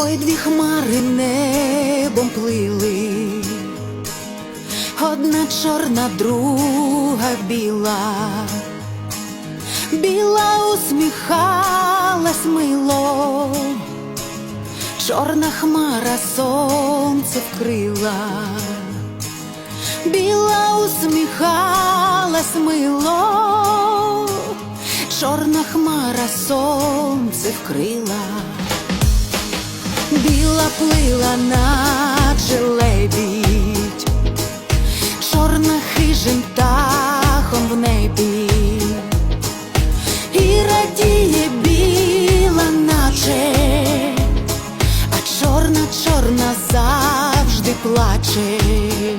Ой, дві хмари небом плили, одна чорна, друга біла, біла усміхалась мило, чорна хмара сонце вкрила, біла усміхалась мило, чорна хмара сонце вкрила. Біла плила, наче лебідь, чорна хижим птахом в небі, і радіє біла, наче, а чорна, чорна завжди плаче.